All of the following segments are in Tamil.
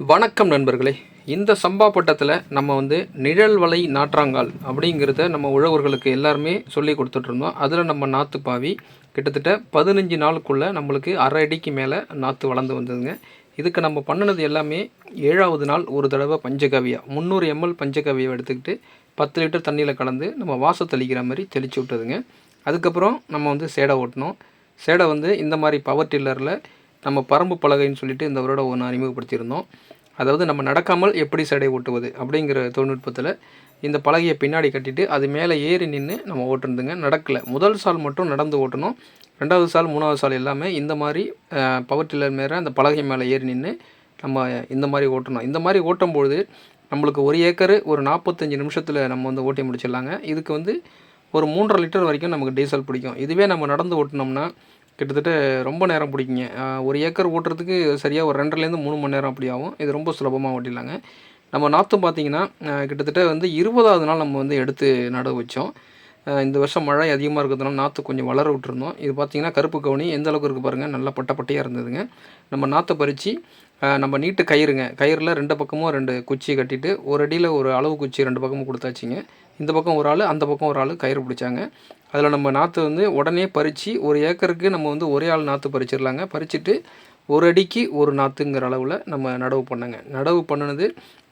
வணக்கம் நண்பர்களே. இந்த சம்பா பட்டத்தில் நம்ம வந்து நிழல் வலை நாற்றாங்கால் அப்படிங்கிறத நம்ம உழவர்களுக்கு எல்லாருமே சொல்லி கொடுத்துட்ருந்தோம். அதில் நம்ம நாற்று பாவி கிட்டத்தட்ட பதினஞ்சு நாளுக்குள்ளே நம்மளுக்கு அரை அடிக்கு மேலே நாற்று வளர்ந்து வந்ததுங்க. இதுக்கு நம்ம பண்ணினது எல்லாமே ஏழாவது நாள் ஒரு தடவை பஞ்சகவியா. முந்நூறு எம்எல் பஞ்சகவியை எடுத்துக்கிட்டு பத்து லிட்டர் தண்ணியில் கலந்து நம்ம வாச தெளிக்கிற மாதிரி தெளித்து விட்டதுங்க. அதுக்கப்புறம் நம்ம வந்து சேடை ஓட்டினோம் சேடை வந்து இந்த மாதிரி பவர் டில்லரில் நம்ம பரம்பு பலகைன்னு சொல்லிட்டு இந்த வருடம் ஒன்று அறிமுகப்படுத்தியிருந்தோம். அதாவது நம்ம நடக்காமல் எப்படி சடை ஓட்டுவது அப்படிங்கிற தொழில்நுட்பத்தில் இந்த பலகையை பின்னாடி கட்டிட்டு அது மேலே ஏறி நின்று நம்ம ஓட்டுறதுங்க நடக்கலை. முதல் சால் மட்டும் நடந்து ஓட்டணும். ரெண்டாவது சால் மூணாவது சால் எல்லாமே இந்த மாதிரி பவர் டில்லர் மேலே அந்த பலகை மேலே ஏறி நின்று நம்ம இந்த மாதிரி ஓட்டணும். இந்த மாதிரி ஓட்டும்பொழுது நம்மளுக்கு ஒரு ஏக்கரு ஒரு நாற்பத்தஞ்சு நிமிஷத்தில் நம்ம வந்து ஓட்டி முடிச்சிடலாங்க. இதுக்கு வந்து ஒரு மூன்றரை லிட்டர் வரைக்கும் நமக்கு டீசல் பிடிக்கும். இதுவே நம்ம நடந்து ஓட்டினோம்னா கிட்டத்தட்ட ரொம்ப நேரம் பிடிக்குங்க. ஒரு ஏக்கர் ஓட்டுறதுக்கு சரியாக ஒரு ரெண்டரைலேருந்து மூணு மணி நேரம் அப்படி ஆகும். இது ரொம்ப சுலபமாக ஓட்டிடலாங்க. நம்ம நாற்றும் பார்த்தீங்கன்னா கிட்டத்தட்ட வந்து இருபதாவது நாள் நம்ம வந்து எடுத்து நடவு வச்சோம். இந்த வருஷம் மழை அதிகமாக இருக்கிறதுனால நாற்று கொஞ்சம் வளர விட்டுருந்தோம். இது பார்த்தீங்கன்னா கருப்பு கவுனி எந்த அளவுக்கு இருக்குது பாருங்கள் நல்லா பட்டப்பட்டையாக இருந்ததுங்க. நம்ம நாற்றை பறித்து நம்ம நீட்டு கயிறுங்க. கயிறில் ரெண்டு பக்கமும் ரெண்டு குச்சி கட்டிட்டு ஒரு அடியில் ஒரு அளவு குச்சி ரெண்டு பக்கமும் கொடுத்தாச்சுங்க. இந்த பக்கம் ஒரு ஆள் அந்த பக்கம் ஒரு ஆள் கயிறு பிடிச்சாங்க. அதில் நம்ம நாற்று வந்து உடனே பறித்து ஒரு ஏக்கருக்கு நம்ம வந்து ஒரே ஆள் நாற்று பறிச்சிடலாங்க. பறிச்சுட்டு ஒரு அடிக்கு ஒரு நாற்றுங்கிற அளவில் நம்ம நடவு பண்ணுங்க. நடவு பண்ணினது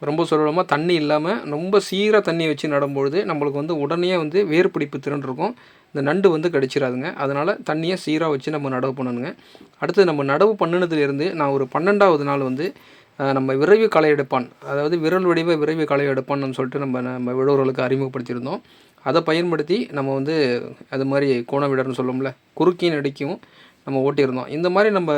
ரொம்ப சுலபமாக தண்ணி இல்லாமல் ரொம்ப சீராக தண்ணி வச்சு நடும்பொழுது நம்மளுக்கு வந்து உடனே வந்து வேர் பிடிப்பு திறன் இருக்கும். இந்த நண்டு வந்து கடிச்சிடாதுங்க அதனால் தண்ணியை சீராக வச்சு நம்ம நடவு பண்ணணுங்க. அடுத்து நம்ம நடவு பண்ணினதுலேருந்து நான் ஒரு பன்னெண்டாவது நாள் வந்து நம்ம விரைவு களை எடுப்பான். அதாவது விரல் வடிவ விரைவு களை எடுப்பான்னு சொல்லிட்டு நம்ம நம்ம விடவர்களுக்கு அறிமுகப்படுத்தியிருந்தோம். அதை பயன்படுத்தி நம்ம வந்து அது மாதிரி கோணவிடர்னு சொல்லுவோம்ல குறுக்கின் அடிக்கும் நம்ம ஓட்டியிருந்தோம். இந்த மாதிரி நம்ம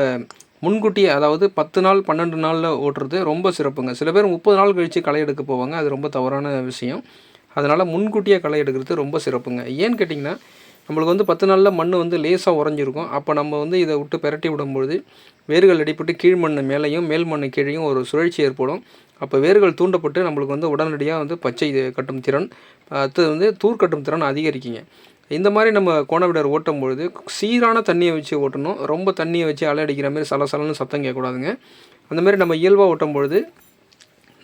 முன்கூட்டியே அதாவது பத்து நாள் பன்னெண்டு நாளில் ஓட்டுறது ரொம்ப சிறப்புங்க. சில பேர் முப்பது நாள் கழித்து களை எடுக்க போவாங்க. அது ரொம்ப தவறான விஷயம். அதனால் முன்கூட்டியே களை எடுக்கிறது ரொம்ப சிறப்புங்க. ஏன்னு கேட்டிங்கன்னா நம்மளுக்கு வந்து பத்து நாளில் மண் வந்து லேசாக உறைஞ்சிருக்கும். அப்போ நம்ம வந்து இதை விட்டு பெரட்டி விடும்பொழுது வேர்கள் அடிப்பட்டு கீழ் மண் மேலேயும் மேல் மண் கீழேயும் ஒரு சுழற்சி ஏற்படும். அப்போ வேர்கள் தூண்டப்பட்டு நம்மளுக்கு வந்து உடனடியாக வந்து பச்சை கட்டும் திறன் அடுத்தது வந்து தூர் கட்டும் திறன் அதிகரிக்குங்க. இந்த மாதிரி நம்ம கோணவிடர் ஓட்டும் பொழுது சீரான தண்ணியை வச்சு ஓட்டணும். ரொம்ப தண்ணியை வச்சு அலை அடிக்கிற மாதிரி சலசலன்னு சத்தம் கேட்கக்கூடாதுங்க. அந்த மாதிரி நம்ம இயல்பாக ஓட்டும் பொழுது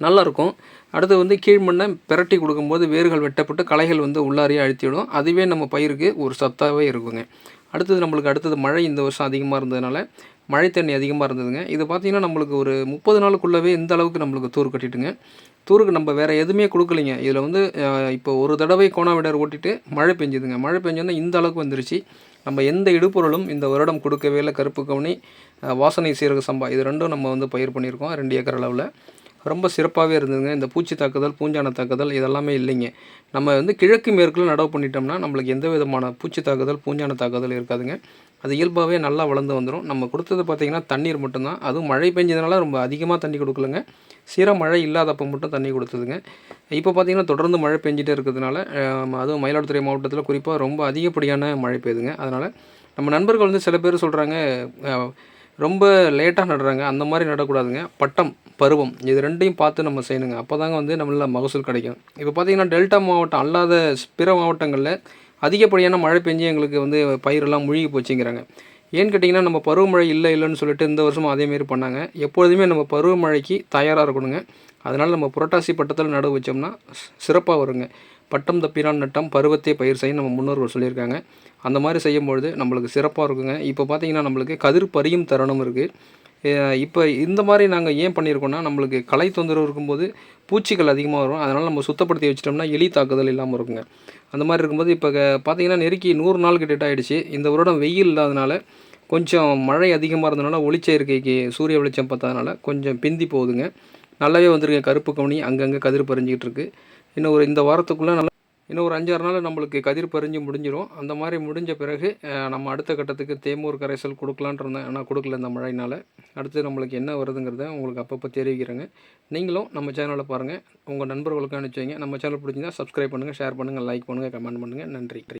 நல்லாயிருக்கும். அடுத்து வந்து கீழ் மண்ணை பிரட்டி கொடுக்கும்போது வேர்கள் வெட்டப்பட்டு களைகள் வந்து உள்ளாரியே அழுத்திவிடும். அதுவே நம்ம பயிருக்கு ஒரு சத்தாகவே இருக்குங்க. அடுத்தது நம்மளுக்கு அடுத்தது மழை இந்த வருஷம் அதிகமாக இருந்ததுனால மழை தண்ணி அதிகமாக இருந்ததுங்க. இது பார்த்திங்கன்னா நம்மளுக்கு ஒரு முப்பது நாளுக்குள்ளவே இந்த அளவுக்கு நம்மளுக்கு தூர் கட்டிட்டுங்க. தூருக்கு நம்ம வேறு எதுவுமே கொடுக்கலைங்க. இதில் வந்து இப்போ ஒரு தடவை கோணாவிடர் ஓட்டிட்டு மழை பெஞ்சுதுங்க. மழை பெஞ்சோன்னா இந்த அளவுக்கு வந்துருச்சு. நம்ம எந்த இடுபொருளும் இந்த வருடம் கொடுக்கவே இல்லை. கருப்பு கவுனி வாசனை சீரக சம்பா இது ரெண்டும் நம்ம வந்து பயிர் பண்ணியிருக்கோம். ரெண்டு ஏக்கர் அளவில். ரொம்ப சிறப்பாகவே இருந்ததுங்க. இந்த பூச்சி தாக்குதல் பூஞ்சான தாக்குதல் இதெல்லாமே இல்லைங்க. நம்ம வந்து கிழக்கு மேற்கில் நடவு பண்ணிட்டோம்னா நம்மளுக்கு எந்த விதமான பூச்சி தாக்குதல் பூஞ்சான தாக்குதல் இருக்காதுங்க. அது இயல்பாகவே நல்லா வளர்ந்து வந்துடும் நம்ம கொடுத்தது பார்த்திங்கன்னா தண்ணீர் மட்டும்தான். அதுவும் மழை பெஞ்சதுனால ரொம்ப அதிகமாக தண்ணி கொடுக்கலங்க. சீராக மழை இல்லாதப்போ மட்டும் தண்ணி கொடுத்ததுங்க. இப்போ பார்த்திங்கன்னா தொடர்ந்து மழை பெஞ்சிட்டே இருக்கிறதுனால அதுவும் மயிலாடுதுறை மாவட்டத்தில் குறிப்பாக ரொம்ப அதிகப்படியான மழை பெய்யுதுங்க. அதனால் நம்ம நண்பர்கள் வந்து சில பேர் சொல்கிறாங்க ரொம்ப லேட்டாக நடுறாங்க. அந்த மாதிரி நடக்கூடாதுங்க. பட்டம் பருவம் இது ரெண்டையும் பார்த்து நம்ம செய்யணுங்க. அப்போ தாங்க வந்து நம்மள மகசூல் கிடைக்கும். இப்போ பார்த்தீங்கன்னா டெல்டா மாவட்டம் அல்லாத பிற மாவட்டங்களில் அதிகப்படியான மழை பெஞ்சு எங்களுக்கு வந்து பயிரெல்லாம் முழுகி போச்சுங்கிறாங்க. ஏன்னு கேட்டிங்கன்னா நம்ம பருவமழை இல்லை இல்லைன்னு சொல்லிட்டு இந்த வருஷமும் அதேமாரி பண்ணாங்க. எப்பொழுதுமே நம்ம பருவமழைக்கு தயாராக இருக்கணுங்க. அதனால் நம்ம புரட்டாசி பட்டத்தில் நடவு வச்சோம்னா சிறப்பாக வருங்க. பட்டம் தப்பினான் நட்டம் பருவத்தை பயிர் செய்ய நம்ம முன்னோர்கள் சொல்லியிருக்காங்க. அந்த மாதிரி செய்யும்பொழுது நம்மளுக்கு சிறப்பாக இருக்குங்க. இப்போ பார்த்தீங்கன்னா நம்மளுக்கு கதிர் பறியும் தருணம் இருக்குது இப்போ இந்த மாதிரி நாங்கள் ஏன் பண்ணியிருக்கோம்னா நம்மளுக்கு கலை தொந்தரவு இருக்கும்போது பூச்சிகள் அதிகமாக வரும். அதனால் நம்ம சுத்தப்படுத்தி வச்சிட்டோம்னா எலி தாக்குதல் இல்லாமல் இருக்குங்க. அந்த மாதிரி இருக்கும்போது இப்போ பார்த்தீங்கன்னா நெருக்கி நூறு நாள் கிட்ட ஆகிடுச்சு இந்த வருடம் வெயில் இல்லாதனால கொஞ்சம் மழை அதிகமாக இருந்தனால ஒளிச்சேர்க்கைக்கு சூரிய வெளிச்சம் பார்த்ததுனால கொஞ்சம் பிந்தி போகுதுங்க. நல்லாவே வந்திருக்கு கருப்பு கவனி அங்கங்கே கதிர் பறிஞ்சிக்கிட்டு இருக்குது இன்னும் ஒரு இந்த வாரத்துக்குள்ளே நல்லா இன்னும் ஒரு அஞ்சாறு நாள் நம்மளுக்கு கதிர் பறிஞ்சு முடிஞ்சிடும் அந்த மாதிரி முடிஞ்ச பிறகு நம்ம அடுத்த கட்டத்துக்கு தேமூர் கரைசல் கொடுக்கலான் இருந்தேன். ஆனால் கொடுக்கல இந்த மழையினால். அடுத்து நம்மளுக்கு என்ன வருதுங்கிறத உங்களுக்கு அப்பப்போ தெரிவிக்கிறேங்க. நீங்களும் நம்ம சேனலை பாருங்கள் உங்கள் நண்பர்களுக்கும் அனுப்பிச்சி வைங்க நம்ம சேனல் பிடிச்சிங்கன்னா சப்ஸ்கிரைப் பண்ணுங்கள் ஷேர் பண்ணுங்கள் லைக் பண்ணுங்கள் கமெண்ட் பண்ணுங்கள் நன்றி.